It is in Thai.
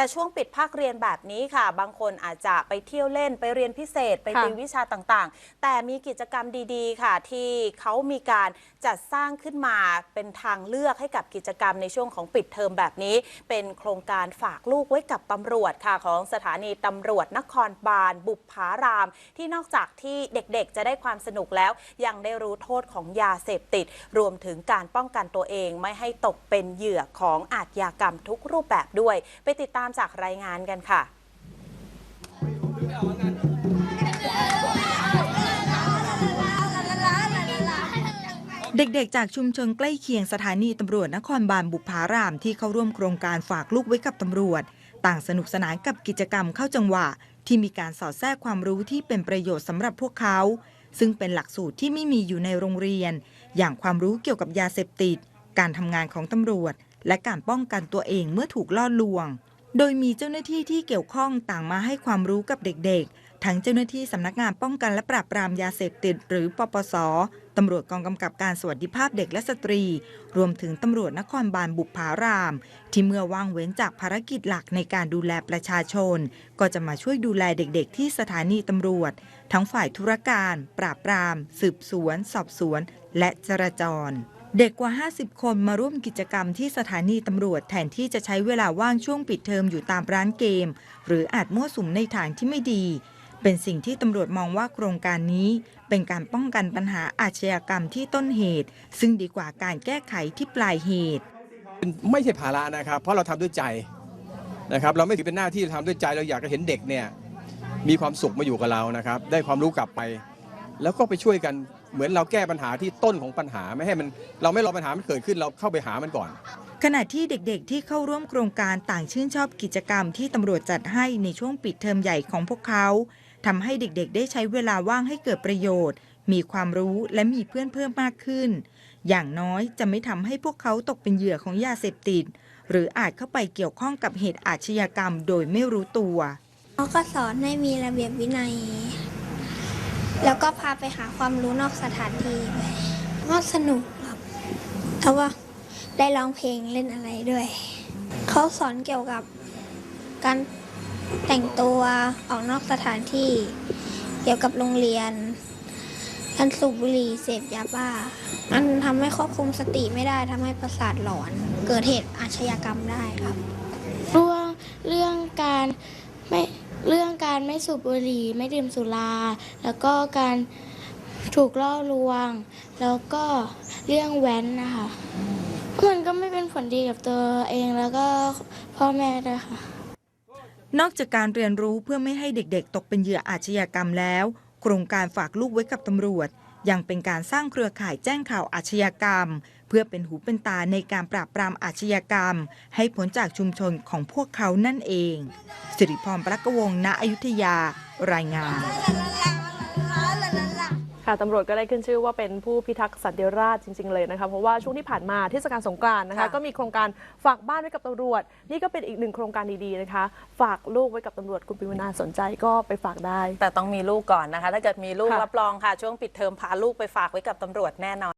แต่ช่วงปิดภาคเรียนแบบนี้ค่ะ บางคนอาจจะไปเที่ยวเล่นไปเรียนพิเศษ ไปค่ะติววิชาต่างๆ แต่มีกิจกรรมดีๆ ค่ะ ที่เขามีการจัดสร้างขึ้นมาเป็นทางเลือกให้กับกิจกรรมในช่วงของปิดเทอมแบบนี้ เป็นโครงการฝากลูกไว้กับตำรวจค่ะของสถานีตำรวจนครบาล บุพาราม ที่นอกจากที่เด็กๆ จะได้ความสนุกแล้วยังได้รู้โทษของยาเสพติด รวมถึงการป้องกันตัวเองไม่ให้ตกเป็นเหยื่อของอาชญากรรมทุกรูปแบบด้วย ไปติดตามจากรายงานกันค่ะเด็กๆ จากชุมชนใกล้เคียงสถานีตำรวจนครบาลบุพารามที่เข้าร่วมโครงการฝากลูกไว้กับตำรวจ ต่างสนุกสนานกับกิจกรรมเข้าจังหวะ ที่มีการสอดแทรกความรู้ที่เป็นประโยชน์สำหรับพวกเขา ซึ่งเป็นหลักสูตรที่ไม่มีอยู่ในโรงเรียน อย่างความรู้เกี่ยวกับยาเสพติด การทำงานของตำรวจ และการป้องกันตัวเองเมื่อถูกล่อลวง โดยมีเจ้าหน้าที่ที่เกี่ยวข้องต่างมาให้ความรู้กับเด็กๆ ทั้งเจ้าหน้าที่สำนักงานป้องกันและปราบปรามยาเสพติด หรือปปส ตำรวจกองกำกับการสวัสดิภาพเด็กและสตรี รวมถึงตำรวจนครบาลบุพาราม ที่เมื่อว่างเว้นจากภารกิจหลักในการดูแลประชาชน ก็จะมาช่วยดูแลเด็กๆ ที่สถานีตำรวจ ทั้งฝ่ายธุรการ ปราบปราม สืบสวน สอบสวน และจราจร เด็กกว่า 50 คนมาร่วมกิจกรรมที่สถานีตำรวจแทนที่จะใช้เวลาว่างช่วงปิดเทอมอยู่ตามร้านเกม หรืออาจมั่วสุมในทางที่ไม่ดี เป็นสิ่งที่ตำรวจมองว่าโครงการนี้ เป็นการป้องกันปัญหาอาชญากรรมที่ต้นเหตุ ซึ่งดีกว่าการแก้ไขที่ปลายเหตุ ไม่ใช่ภาระนะครับ เพราะเราทำด้วยใจนะครับ เราไม่ถือเป็นหน้าที่ทำด้วยใจเราอยากจะเห็นเด็กเนี่ยมีความสุขมาอยู่กับเรานะครับ ได้ความรู้กลับไป แล้วก็ไปช่วยกัน เหมือนเราแก้ปัญหาที่ต้นของปัญหาไม่ให้มัน เราไม่รอปัญหามันเกิดขึ้นเราเข้าไปหามันก่อน ขณะที่เด็กๆ ที่เข้าร่วมโครงการต่างชื่นชอบกิจกรรมที่ตำรวจจัดให้ในช่วงปิดเทอมใหญ่ของพวกเขาทำให้เด็กๆ ได้ใช้เวลาว่างให้เกิดประโยชน์ มีความรู้และมีเพื่อนเพิ่มมากขึ้น อย่างน้อยจะไม่ทำให้พวกเขาตกเป็นเหยื่อของยาเสพติด หรืออาจเข้าไปเกี่ยวข้องกับเหตุอาชญากรรมโดยไม่รู้ตัวเขาก็สอนให้มีระเบียบวินัย แล้วก็พาไปหาความรู้นอกสถานที่ไปก็สนุกครับแล้วว่าได้ร้องเพลงเล่นอะไรด้วย เขาสอนเกี่ยวกับการแต่งตัวออกนอกสถานที่ เกี่ยวกับโรงเรียนการสูบบุหรี่เสพยาบ้า มันทำให้ควบคุมสติไม่ได้ทำให้ประสาทหลอน เกิดเหตุอาชญากรรมได้ครับ เรื่องเรื่องการไม่ การไม่สูบบุหรี่ไม่ดื่มสุรา แล้วก็การถูกล่อลวง แล้วก็เรื่องแว้นนะคะมันก็ไม่เป็นผลดีกับตัวเองแล้วก็พ่อแม่ด้วยค่ะ นอกจากการเรียนรู้เพื่อไม่ให้เด็กๆ ตกเป็นเหยื่ออาชญากรรมแล้ว โครงการฝากลูกไว้กับตำรวจ ยังเป็นการสร้างเครือข่ายแจ้งข่าวอาชญากรรม เพื่อเป็นหูเป็นตาในการปราบปรามอาชญากรรม ให้ผลจากชุมชนของพวกเขานั่นเอง สิริพรประกวงณอยุธยา รายงาน ค่ะตำรวจก็ได้ขึ้นชื่อว่าเป็นผู้พิทักษ์สันติราษฎร์จริง ๆ เลยนะคะเพราะว่าช่วงที่ผ่านมาเทศกาลสงกรานต์นะคะ ค่ะ ก็มีโครงการฝากบ้านไว้กับตำรวจ นี่ก็เป็นอีกหนึ่งโครงการดีๆนะคะ ฝากลูกไว้กับตำรวจคุณปิวนาสนใจก็ไปฝากได้ แต่ต้องมีลูกก่อนนะคะ ถ้าเกิดมีลูกค่ะ รับรองค่ะ ช่วงปิดเทอมพาลูกไปฝากไว้กับตำรวจแน่นอน